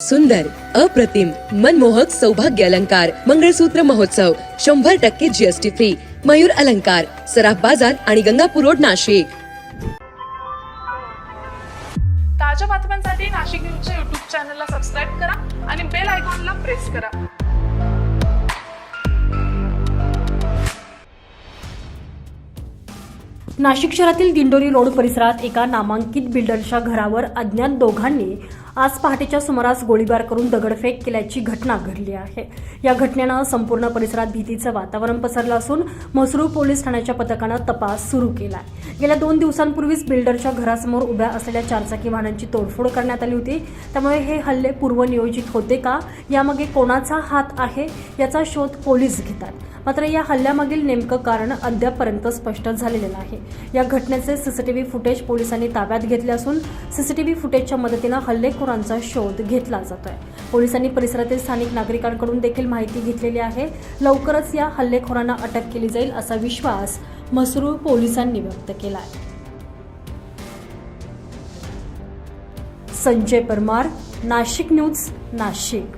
सुंदर अप्रतिम मनमोहक सौभाग्य अलंकार मंगळसूत्र महोत्सव शंभर टक्के जीएसटी फ्री मयूर अलंकार सराफ बाजार आणि गंगापूर रोड नाशिक. ताज्या बातम्यांसाठी नाशिक न्यूजच्या युट्यूब चॅनलला सबस्क्राईब करा आणि बेल आयकॉनला प्रेस करा. नाशिक शहरातील दिंडोरी रोड परिसरात एका नामांकित बिल्डरच्या घरावर अज्ञात दोघांनी आज पहाटेच्या सुमारास गोळीबार करून दगडफेक केल्याची घटना घडली आहे. या घटनेनं संपूर्ण परिसरात भीतीचं वातावरण पसरलं असून म्हसरूळ पोलीस ठाण्याच्या पथकानं तपास सुरू केला आहे गेल्या दोन दिवसांपूर्वीच बिल्डरच्या घरासमोर उभ्या असलेल्या चारचाकी वाहनांची तोडफोड करण्यात आली होती. त्यामुळे हे हल्ले पूर्वनियोजित होते का? यामागे कोणाचा हात आहे? याचा शोध पोलीस घेतात. मात्र या हल्ल्यामागील नेमकं कारण अद्यापपर्यंत स्पष्ट झालेलं नाही. या घटनेचे सीसीटीव्ही फुटेज पोलिसांनी ताब्यात घेतले असून सीसीटीव्ही फुटेजच्या मदतीनं चोरांचा शोध घेतला जातोय. पोलिसांनी परिसरातील स्थानिक नागरिकांकडून देखील माहिती घेतलेली आहे. लवकरच या हल्लेखोरांना अटक केली जाईल असा विश्वास मसरूळ पोलिसांनी व्यक्त केला आहे संजय परमार नाशिक न्यूज नाशिक.